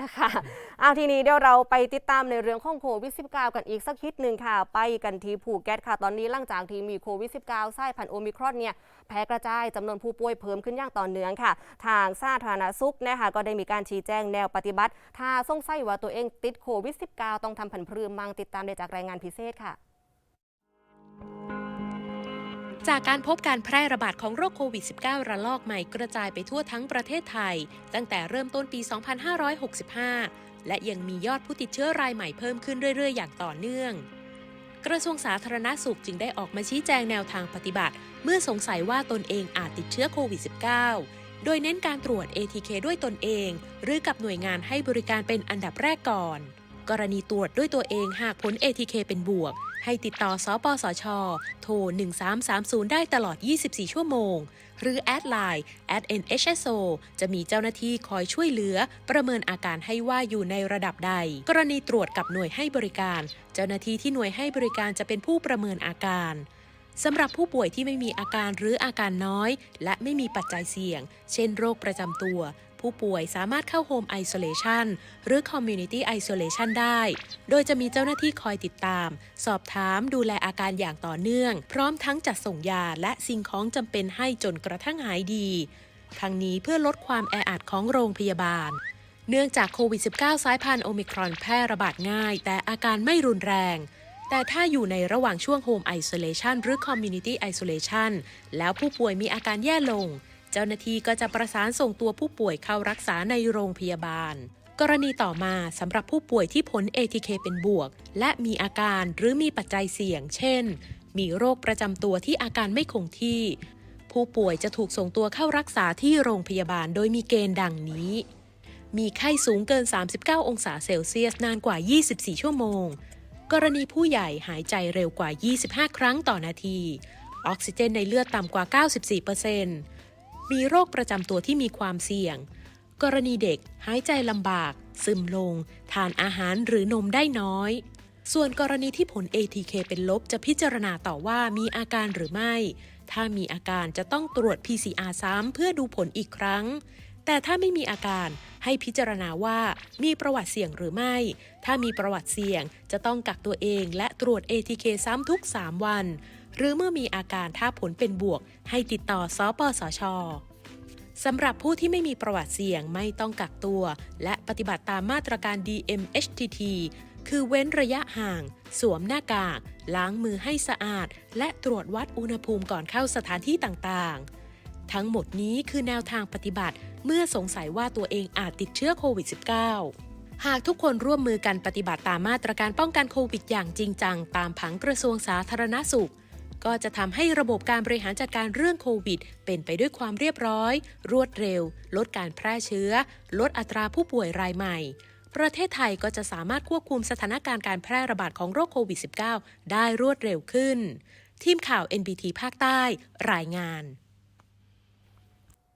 นะคะเอาทีนี้เดี๋ยวเราไปติดตามในเรื่องของโควิด -19 กันอีกสักคิดหนึ่งค่ะ ไปกันที่ภูเก็ตค่ะ ตอนนี้หลังจากที่มีโควิด -19 สายพันธุ์โอมิครอนเนี่ยแพร่กระจายจำนวนผู้ป่วยเพิ่มขึ้นอย่างต่อเนื่องค่ะ ทางสาธารณสุขนะคะก็ได้มีการชี้แจงแนวปฏิบัติ ถ้าสงสัยว่าตัวเองติดโควิด -19 ต้องทำผันพรืมมังติดตามได้จากรายงานพิเศษค่ะ จากการพบการแพร่ระบาดของโรคโควิด -19 ระลอกใหม่กระจายไปทั่วทั้งประเทศไทย ตั้งแต่เริ่มต้นปี 2565 และยังมียอดผู้ติดเชื้อรายใหม่เพิ่มขึ้นเรื่อยๆ อย่างต่อเนื่อง กระทรวงสาธารณาสุขจึงได้ออกมาชี้แจงแนวทางปฏิบัติ เมื่อสงสัยว่าตนเองอาจติดเชื้อโควิด -19 โดยเน้นการตรวจ ATK ด้วยตนเอง หรือกับหน่วยงานให้บริการเป็นอันดับแรกก่อน กรณีตรวจด้วยตัวเองหากผล ATK เป็นบวกให้ติดต่อสปสช โทร 1330 ได้ตลอด 24 ชั่วโมง หรือแอดไลน์ @nhso จะมีเจ้าหน้าที่คอยช่วยเหลือ ประเมินอาการให้ว่าอยู่ในระดับใด กรณีตรวจกับหน่วยให้บริการ เจ้าหน้าที่ที่หน่วยให้บริการจะเป็นผู้ประเมินอาการสำหรับผู้ป่วยที่ไม่มีอาการหรืออาการน้อย และไม่มีปัจจัยเสี่ยง เช่นโรคประจำตัว ผู้ป่วยสามารถเข้าโฮมไอโซเลชันหรือคอมมูนิตี้ไอโซเลชันได้ โดยจะมีเจ้าหน้าที่คอยติดตาม สอบถามดูแลอาการอย่างต่อเนื่อง พร้อมทั้งจัดส่งยาและสิ่งของจำเป็นให้จนกระทั่งหายดี ทั้งนี้เพื่อลดความแออัดของโรงพยาบาล เนื่องจากโควิด -19 สายพันธุ์โอมิครอนแพร่ระบาดง่าย แต่อาการไม่รุนแรงแต่ถ้าอยู่ในระหว่างช่วง Home Isolation หรือ Community Isolation แล้วผู้ป่วยมีอาการแย่ลง เจ้าหน้าที่ก็จะประสานส่งตัวผู้ป่วยเข้ารักษาในโรงพยาบาล กรณีต่อมาสำหรับผู้ป่วยที่ผล ATK เป็นบวก และมีอาการหรือมีปัจจัยเสี่ยง เช่น มีโรคประจำตัวที่อาการไม่คงที่ ผู้ป่วยจะถูกส่งตัวเข้ารักษาที่โรงพยาบาลโดยมีเกณฑ์ดังนี้ มีไข้สูงเกิน 39 องศาเซลเซียสนานกว่า 24 ชั่วโมง กรณีผู้ใหญ่หายใจเร็วกว่า 25 ครั้งต่อนาที ออกซิเจนในเลือดต่ำกว่า 94% มีโรคประจำตัวที่มีความเสี่ยง กรณีเด็กหายใจลำบาก ซึมลง ทานอาหารหรือนมได้น้อย ส่วนกรณีที่ผล ATK เป็นลบจะพิจารณาต่อว่ามีอาการหรือไม่ ถ้ามีอาการจะต้องตรวจ PCR ซ้ำเพื่อดูผลอีกครั้ง แต่ถ้าไม่มีอาการให้พิจารณาว่ามีประวัติเสี่ยงหรือไม่ ถ้ามีประวัติเสี่ยงจะต้องกักตัวเองและตรวจ ATK ซ้ำทุก 3 วัน หรือเมื่อมีอาการถ้าผลเป็นบวก ให้ติดต่อสปสชสำหรับผู้ที่ไม่มีประวัติเสี่ยงไม่ต้องกักตัว และปฏิบัติตามมาตรการ DMHTT คือเว้นระยะห่าง สวมหน้ากาก ล้างมือให้สะอาด และตรวจวัดอุณหภูมิก่อนเข้าสถานที่ต่างๆ ทั้งหมดนี้คือแนวทางปฏิบัติเมื่อสงสัยว่าตัวเองอาจติดเชื้อโควิด -19 หากทุกคนร่วมมือกันปฏิบัติตามมาตรการป้องกันโควิดอย่างจริงจัง ตามผังกระทรวงสาธารณสุข ก็จะทำให้ระบบการบริหารจัดการเรื่องโควิด เป็นไปด้วยความเรียบร้อย รวดเร็ว ลดการแพร่เชื้อ ลดอัตราผู้ป่วยรายใหม่ ประเทศไทยก็จะสามารถควบคุมสถานการณ์การแพร่ระบาดของโรคโควิด -19 ได้รวดเร็วขึ้น ทีมข่าว NBT ภาคใต้ รายงาน